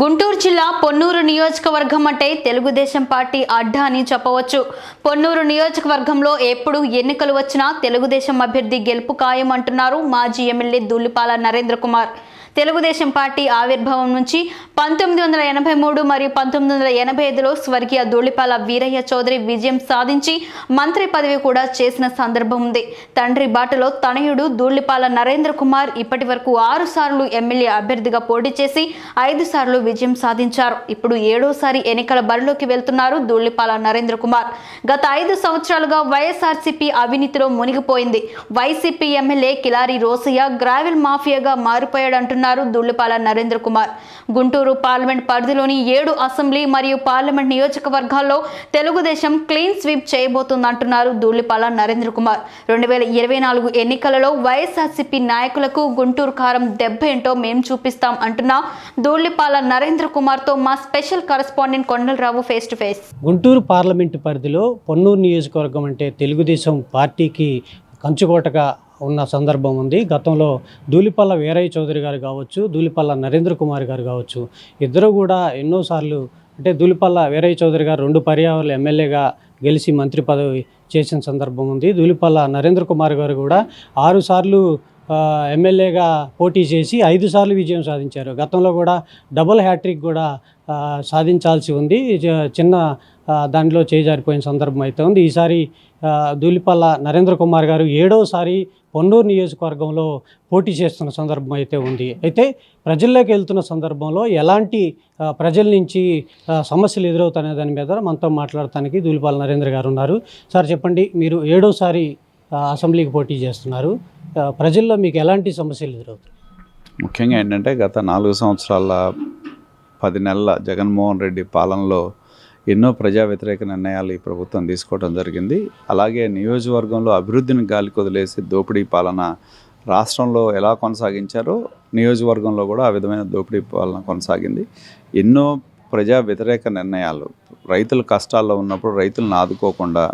గుంటూరు జిల్లా పొన్నూరు నియోజకవర్గం అంటే తెలుగుదేశం పార్టీ అడ్డా అని చెప్పవచ్చు. పొన్నూరు నియోజకవర్గంలో ఎప్పుడు ఎన్నికలు వచ్చినా తెలుగుదేశం అభ్యర్థి గెలుపు ఖాయం అంటున్నారు మాజీ ఎమ్మెల్యే దూలిపాల నరేంద్ర కుమార్ తెలుగుదేశం పార్టీ ఆవిర్భావం నుంచి పంతొమ్మిది వందల ఎనభై మూడు మరియు పంతొమ్మిది వందల ఎనభై ఐదులో స్వర్గీయ ధూళిపాల వీరయ్య చౌదరి విజయం సాధించి మంత్రి పదవి కూడా చేసిన సందర్భం ఉంది. తండ్రి బాటలో తనయుడు ధూళిపాల నరేంద్ర కుమార్ ఇప్పటి వరకు ఆరు సార్లు ఎమ్మెల్యే అభ్యర్థిగా పోటీ చేసి ఐదు సార్లు విజయం సాధించారు. ఇప్పుడు ఏడోసారి ఎన్నికల బరిలోకి వెళ్తున్నారు ధూళిపాల నరేంద్ర కుమార్. గత ఐదు సంవత్సరాలుగా వైఎస్ఆర్సీపీ అవినీతిలో మునిగిపోయింది. YCP MLA Kilari Rosaiah gravel మాఫియాగా మారిపోయాడంటున్నారు. దుల్లిపాల నరేంద్ర కుమార్. గుంటూరు పార్లమెంట్ పరిధిలోని ఏడు అసెంబ్లీ మరియు పార్లమెంట్ నియోజకవర్గాల్లో తెలుగుదేశం క్లీన్ స్వీప్ చేయబోతుందంటున్నారు ధూళిపాల నరేంద్ర కుమార్. రెండు వేల ఇరవై నాలుగు ఎన్నికలలో వైఎస్ఆర్సీపీ నాయకులకు గుంటూరు కారం దెబ్బ ఏంటో మేము చూపిస్తాం అంటున్న ధూళిపాల నరేంద్ర కుమార్తో మా special correspondent Kondala Rao face to face. Guntur parliament పరిధిలో పొన్నూరు నియోజకవర్గం అంటే తెలుగుదేశం పార్టీకి కంచుకోటగా ఉన్న సందర్భం ఉంది. గతంలో దూలిపల్ల వీరయ్య చౌదరి గారు కావచ్చు దూలిపల్ల నరేంద్ర కుమార్ గారు కావచ్చు ఇద్దరు కూడా ఎన్నోసార్లు అంటే దూలిపల్ల వీరయ్య చౌదరి గారు రెండు పర్యావరణ ఎమ్మెల్యేగా గెలిచి మంత్రి పదవి చేసిన సందర్భం ఉంది. దూలిపల్ల నరేంద్ర కుమార్ గారు కూడా ఆరుసార్లు ఎమ్మెల్యేగా పోటీ చేసి ఐదు సార్లు విజయం సాధించారు. గతంలో కూడా డబుల్ హ్యాట్రిక్ కూడా సాధించాల్సి ఉంది. చిన్న దానిలో దాంట్లో చేజారిపోయిన సందర్భం అయితే ఉంది. ఈసారి దూలిపల్ల నరేంద్ర కుమార్ గారు ఏడోసారి పొన్నూరు నియోజకవర్గంలో పోటీ చేస్తున్న సందర్భం అయితే ఉంది. అయితే ప్రజల్లోకి వెళ్తున్న సందర్భంలో ఎలాంటి ప్రజల నుంచి సమస్యలు ఎదురవుతాయనే దాని మీద మనతో మాట్లాడటానికి దూలిపాల నరేంద్ర గారు ఉన్నారు. సార్ చెప్పండి మీరు ఏడోసారి అసెంబ్లీకి పోటీ చేస్తున్నారు. ప్రజల్లో మీకు ఎలాంటి సమస్యలు ఎదురవుతాయి ముఖ్యంగా ఏంటంటే గత నాలుగు సంవత్సరాల పది నెలల జగన్మోహన్ రెడ్డి పాలనలో ఎన్నో ప్రజా వ్యతిరేక నిర్ణయాలు ఈ ప్రభుత్వం తీసుకోవడం జరిగింది. అలాగే నియోజకవర్గంలో అభివృద్ధిని గాలి కొదిలేసి దోపిడీ పాలన రాష్ట్రంలో ఎలా కొనసాగించారో నియోజకవర్గంలో కూడా ఆ విధమైన దోపిడీ పాలన కొనసాగింది. ఎన్నో ప్రజా వ్యతిరేక నిర్ణయాలు రైతులు కష్టాల్లో ఉన్నప్పుడు రైతులను ఆదుకోకుండా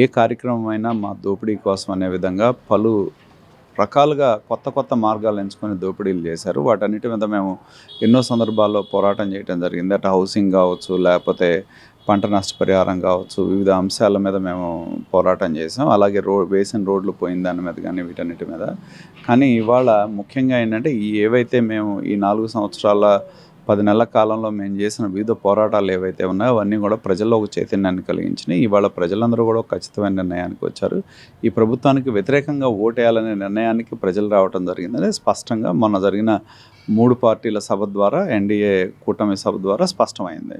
ఏ కార్యక్రమం అయినా మా దోపిడీ కోసం అనే విధంగా పలు రకాలుగా కొత్త కొత్త మార్గాలు ఎంచుకొని దోపిడీలు చేశారు. వాటన్నిటి మీద మేము ఎన్నో సందర్భాల్లో పోరాటం చేయడం జరిగింది. అటు హౌసింగ్ కావచ్చు లేకపోతే పంట నష్టపరిహారం కావచ్చు వివిధ అంశాల మీద మేము పోరాటం చేసాం అలాగే రో వేసిన రోడ్లు పోయిన దాని మీద కానీ వీటన్నిటి మీద. కానీ ఇవాళ ముఖ్యంగా ఏంటంటే ఏవైతే మేము ఈ నాలుగు సంవత్సరాల పది నెలల కాలంలో మేము చేసిన వివిధ పోరాటాలు ఏవైతే ఉన్నాయో అవన్నీ కూడా ప్రజల్లో ఒక చైతన్యాన్ని కలిగించినాయి. ఇవాళ ప్రజలందరూ కూడా ఖచ్చితమైన నిర్ణయానికి వచ్చారు. ఈ ప్రభుత్వానికి వ్యతిరేకంగా ఓటేయాలనే నిర్ణయానికి ప్రజలు రావడం జరిగిందని స్పష్టంగా మొన్న జరిగిన మూడు పార్టీల సభ ద్వారా ఎన్డీఏ కూటమి సభ ద్వారా స్పష్టమైంది.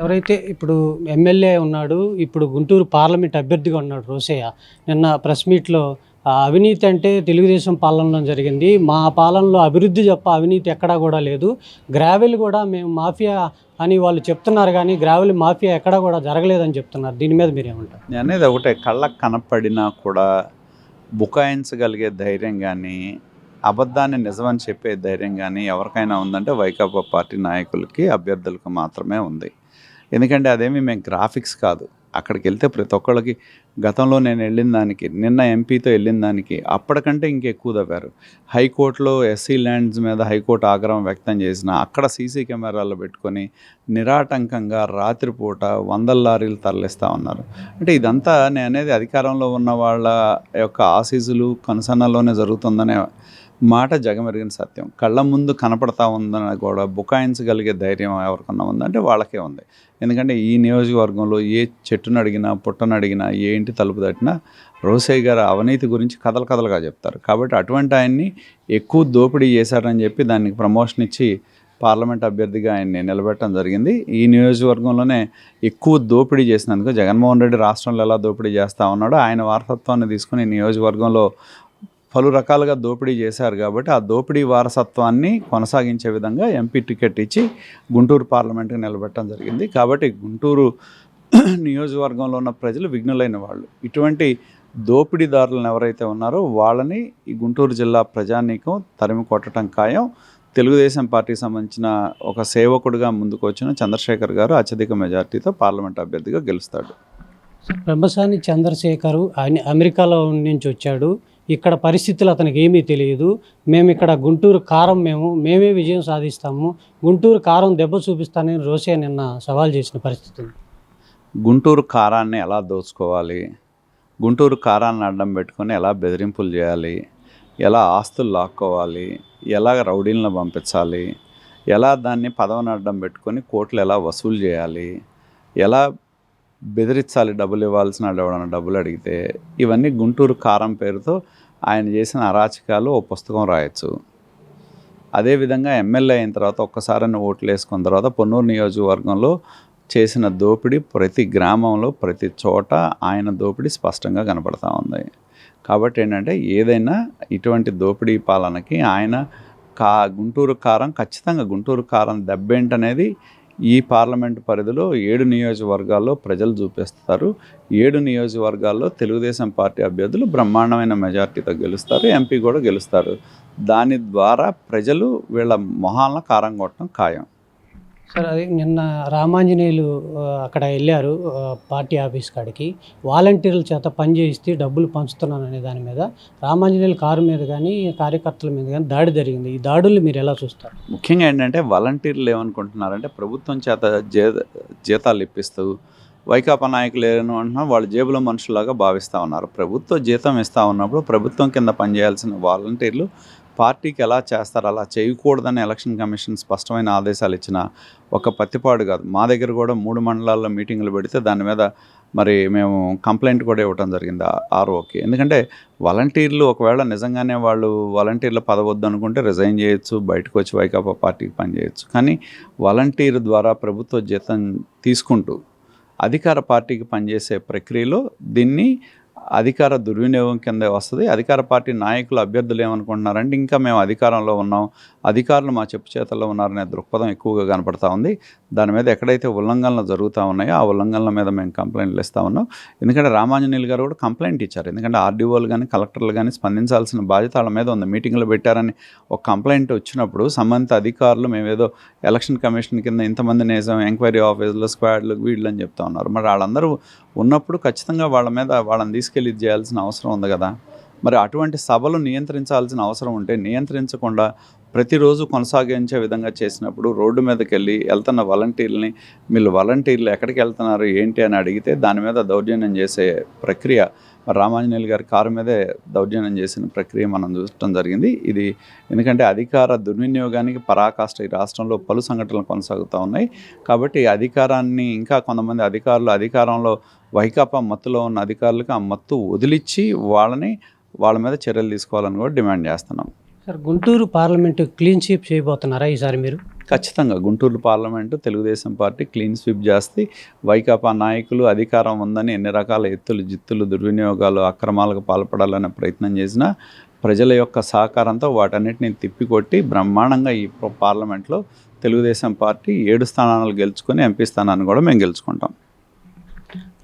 ఎవరైతే ఇప్పుడు ఎమ్మెల్యే ఉన్నాడు ఇప్పుడు గుంటూరు పార్లమెంట్ అభ్యర్థిగా ఉన్నాడు రోసయ్య నిన్న ప్రెస్ మీట్లో అవినీతి అంటే తెలుగుదేశం పాలనలో జరిగింది. మా పాలనలో అభివృద్ధి తప్ప అవినీతి ఎక్కడా కూడా లేదు. గ్రావెల్ కూడా మేము మాఫియా అని వాళ్ళు చెప్తున్నారు కానీ గ్రావెల్ మాఫియా ఎక్కడా కూడా జరగలేదని చెప్తున్నారు. దీని మీద మీరేమంటారు నేను అనేది ఒకటే కళ్ళకు కనపడినా కూడా బుకాయించగలిగే ధైర్యం కానీ అబద్ధాన్ని నిజమని చెప్పే ధైర్యం కానీ ఎవరికైనా ఉందంటే వైకాపా పార్టీ నాయకులకి అభ్యర్థులకు మాత్రమే ఉంది. ఎందుకంటే అదేమి మేము గ్రాఫిక్స్ కాదు. అక్కడికి వెళ్తే ప్రతి ఒక్కళ్ళకి గతంలో నేను వెళ్ళిన దానికి నిన్న ఎంపీతో వెళ్ళిన దానికి అప్పటికంటే ఇంకెక్కువ తవ్వారు. హైకోర్టులో ఎస్సీ ల్యాండ్స్ మీద హైకోర్టు ఆగ్రహం వ్యక్తం చేసిన అక్కడ సీసీ కెమెరాలు పెట్టుకొని నిరాటంకంగా రాత్రిపూట వందల లారీలు తరలిస్తూ ఉన్నారు. అంటే ఇదంతా నేను అనేది అధికారంలో ఉన్న వాళ్ళ యొక్క ఆశీసులు కనుసన్నలోనే జరుగుతుందనే మాట జగమెరిగిన సత్యం. కళ్ళ ముందు కనపడతా ఉందని కూడా బుకాయించగలిగే ధైర్యం ఎవరికన్నా ఉందంటే వాళ్ళకే ఉంది. ఎందుకంటే ఈ నియోజకవర్గంలో ఏ చెట్టును అడిగినా పుట్టను అడిగినా ఏ ఇంటి తలుపు తట్టినా రోసయ్య గారు అవినీతి గురించి కథలు కథలుగా చెప్తారు. కాబట్టి అటువంటి ఆయన్ని ఎక్కువ దోపిడీ చేశారని చెప్పి దానికి ప్రమోషన్ ఇచ్చి పార్లమెంట్ అభ్యర్థిగా ఆయన్ని నిలబెట్టడం జరిగింది. ఈ నియోజకవర్గంలోనే ఎక్కువ దోపిడీ చేసినందుకు జగన్మోహన్ రెడ్డి రాష్ట్రంలో ఎలా దోపిడీ చేస్తూ ఉన్నాడో ఆయన వారసత్వాన్ని తీసుకుని నియోజకవర్గంలో పలు రకాలుగా దోపిడీ చేశారు కాబట్టి ఆ దోపిడీ వారసత్వాన్ని కొనసాగించే విధంగా ఎంపీ టికెట్ ఇచ్చి గుంటూరు పార్లమెంట్కి నిలబెట్టడం జరిగింది. కాబట్టి గుంటూరు నియోజకవర్గంలో ఉన్న ప్రజలు విఘ్నులైన వాళ్ళు. ఇటువంటి దోపిడీదారులను ఎవరైతే ఉన్నారో వాళ్ళని ఈ గుంటూరు జిల్లా ప్రజానీకం తరిమి కొట్టడం ఖాయం. తెలుగుదేశం పార్టీకి సంబంధించిన ఒక సేవకుడిగా ముందుకు వచ్చిన చంద్రశేఖర్ గారు అత్యధిక మెజార్టీతో పార్లమెంట్ అభ్యర్థిగా గెలుస్తాడు. పెంబసాని చంద్రశేఖర్ ఆయన అమెరికాలో నుంచి వచ్చాడు. ఇక్కడ పరిస్థితులు అతనికి ఏమీ తెలియదు. మేము ఇక్కడ గుంటూరు కారం మేము మేమే విజయం సాధిస్తాము. గుంటూరు కారం దెబ్బ చూపిస్తానని రోసే నిన్న సవాల్ చేసిన పరిస్థితి గుంటూరు కారాన్ని ఎలా దోచుకోవాలి? గుంటూరు కారాన్ని అడ్డం పెట్టుకొని ఎలా బెదిరింపులు చేయాలి? ఎలా ఆస్తులు లాక్కోవాలి? ఎలా రౌడీలను పంపించాలి? ఎలా దాన్ని పదవిని అడ్డం పెట్టుకొని కోట్లు ఎలా వసూలు చేయాలి? ఎలా బెదిరించాలి డబ్బులు ఇవ్వాల్సిన ఎవడన్నా డబ్బులు అడిగితే ఇవన్నీ గుంటూరు కారం పేరుతో ఆయన చేసిన అరాచకాలు ఓ పుస్తకం రాయొచ్చు. అదేవిధంగా ఎమ్మెల్యే అయిన తర్వాత ఒక్కసారి ఓట్లు వేసుకున్న తర్వాత పొన్నూరు నియోజకవర్గంలో చేసిన దోపిడీ ప్రతి గ్రామంలో ప్రతి చోట ఆయన దోపిడీ స్పష్టంగా కనపడతా ఉంది. కాబట్టి ఏంటంటే ఏదైనా ఇటువంటి దోపిడీ పాలనకి ఆయన కా గుంటూరు కారం ఖచ్చితంగా గుంటూరు కారం దెబ్బేంటనేది ఈ పార్లమెంటు పరిధిలో ఏడు నియోజకవర్గాల్లో ప్రజలు చూపిస్తారు. ఏడు నియోజకవర్గాల్లో తెలుగుదేశం పార్టీ అభ్యర్థులు బ్రహ్మాండమైన మెజార్టీతో గెలుస్తారు. ఎంపీ కూడా గెలుస్తారు. దాని ద్వారా ప్రజలు వీళ్ళ మొహాలను కారం కొట్టడం ఖాయం. సార్ అది నిన్న రామాంజనేయులు అక్కడ వెళ్ళారు పార్టీ ఆఫీస్ కాడికి. వాలంటీర్ల చేత పని చేయిస్తే డబ్బులు పంచుతున్నాను అనే దాని మీద రామాంజనేయుల కారు మీద కానీ కార్యకర్తల మీద కానీ దాడి జరిగింది. ఈ దాడులు మీరు ఎలా చూస్తారు? ముఖ్యంగా ఏంటంటే వాలంటీర్లు ఏమనుకుంటున్నారంటే ప్రభుత్వం చేత జే జీతాలు ఇప్పిస్తూ వైకాపా నాయకులు ఏమని అంటున్నా వాళ్ళ జేబులో మనుషులాగా భావిస్తూ ఉన్నారు. ప్రభుత్వ జీతం ఇస్తూ ఉన్నప్పుడు ప్రభుత్వం కింద పనిచేయాల్సిన వాలంటీర్లు పార్టీకి ఎలా చేస్తారు? అలా చేయకూడదని ఎలక్షన్ కమిషన్ స్పష్టమైన ఆదేశాలు ఇచ్చిన ఒక పత్తిపాడు కాదు. మా దగ్గర కూడా మూడు మండలాల్లో మీటింగులు పెడితే దాని మీద మరి మేము కంప్లైంట్ కూడా ఇవ్వటం జరిగింది ఆర్ఓకి. ఎందుకంటే వాలంటీర్లు ఒకవేళ నిజంగానే వాళ్ళు వాలంటీర్ల పదవద్దు అనుకుంటే రిజైన్ చేయొచ్చు బయటకు వచ్చి వైకాపా పార్టీకి పనిచేయచ్చు కానీ వాలంటీర్ ద్వారా ప్రభుత్వ జీతం తీసుకుంటూ అధికార పార్టీకి పనిచేసే ప్రక్రియలో దీన్ని అధికార దుర్వినియోగం కింద వస్తుంది. అధికార పార్టీ నాయకులు అభ్యర్థులు ఏమనుకుంటున్నారంటే ఇంకా మేము అధికారంలో ఉన్నాం. అధికారులు మా చెప్పు చేతల్లో ఉన్నారనే దృక్పథం ఎక్కువగా కనపడతా ఉంది. దాని మీద ఎక్కడైతే ఉల్లంఘనలు జరుగుతూ ఉన్నాయో ఆ ఉల్లంఘనల మీద మేము కంప్లైంట్లు ఇస్తూ ఉన్నాం. ఎందుకంటే రామాంజనేయులు గారు కూడా కంప్లైంట్ ఇచ్చారు. ఎందుకంటే ఆర్డీఓలు కానీ కలెక్టర్లు కానీ స్పందించాల్సిన బాధ్యత వాళ్ళ మీద ఉంది. మీటింగ్లు పెట్టారని ఒక కంప్లైంట్ వచ్చినప్పుడు సంబంధిత అధికారులు మేమేదో ఎలక్షన్ కమిషన్ కింద ఇంతమంది నేసాం ఎంక్వైరీ ఆఫీసులు స్క్వాడ్లు వీళ్ళు అని చెప్తా ఉన్నారు. మరి వాళ్ళందరూ ఉన్నప్పుడు ఖచ్చితంగా వాళ్ళ మీద వాళ్ళని తీసుకెళ్ళి చేయాల్సిన అవసరం ఉంది కదా. మరి అటువంటి సభలు నియంత్రించాల్సిన అవసరం ఉంటే నియంత్రించకుండా ప్రతిరోజు కొనసాగించే విధంగా చేసినప్పుడు రోడ్డు మీదకి వెళ్ళి వెళ్తున్న వాలంటీర్ని వీళ్ళు వాలంటీర్లు ఎక్కడికి వెళ్తున్నారు ఏంటి అని అడిగితే దాని మీద దౌర్జన్యం చేసే ప్రక్రియ రామాంజనేయులు గారి కారు మీదే దౌర్జన్యం చేసిన ప్రక్రియ మనం చూడటం జరిగింది. ఇది ఎందుకంటే అధికార దుర్వినియోగానికి పరాకాష్ట ఈ రాష్ట్రంలో పలు సంఘటనలు కొనసాగుతూ ఉన్నాయి. కాబట్టి అధికారాన్ని ఇంకా కొంతమంది అధికారులు అధికారంలో వైకాపా మత్తులో ఉన్న అధికారులకు ఆ మత్తు వదిలిచ్చి వాళ్ళని వాళ్ళ మీద చర్యలు తీసుకోవాలని కూడా డిమాండ్ చేస్తున్నాం. Sir Guntur parliament clean sweep చేయబోతున్నారా ఈసారి మీరు? ఖచ్చితంగా. Guntur parliament Telugu Desam party clean sweep చేస్తే వైకాపా నాయకులు అధికారం ఉందని ఎన్ని రకాల ఎత్తులు జిత్తులు దుర్వినియోగాలు అక్రమాలకు పాల్పడాలనే ప్రయత్నం చేసినా ప్రజల యొక్క సహకారంతో వాటన్నిటిని తిప్పికొట్టి బ్రహ్మాండంగా ఈ పార్లమెంట్లో తెలుగుదేశం పార్టీ ఏడు స్థానాలు గెలుచుకొని ఎంపీ స్థానాన్ని కూడా మేము గెలుచుకుంటాం.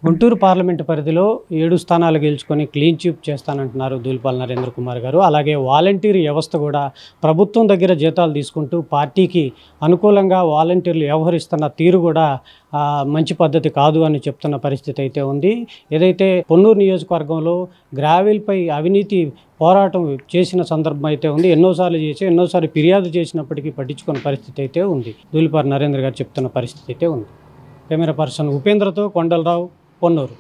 గుంటూరు పార్లమెంటు పరిధిలో ఏడు స్థానాలు గెలుచుకొని క్లీన్ చీప్ చేస్తానంటున్నారు దూలిపాల్ నరేంద్ర కుమార్ గారు. అలాగే వాలంటీర్ వ్యవస్థ కూడా ప్రభుత్వం దగ్గర జీతాలు తీసుకుంటూ పార్టీకి అనుకూలంగా వాలంటీర్లు వ్యవహరిస్తున్న తీరు కూడా మంచి పద్ధతి కాదు అని చెప్తున్న పరిస్థితి అయితే ఉంది. ఏదైతే పొన్నూరు నియోజకవర్గంలో గ్రావెల్పై అవినీతి పోరాటం చేసిన సందర్భం అయితే ఉంది. ఎన్నోసార్లు చేసి ఎన్నోసార్లు ఫిర్యాదు చేసినప్పటికీ పట్టించుకున్న పరిస్థితి అయితే ఉంది. దూలిపార్ నరేంద్ర గారు చెప్తున్న పరిస్థితి అయితే ఉంది. కెమెరా పర్సన్ ఉపేంద్రతో కొండలరావు. పొన్నూరు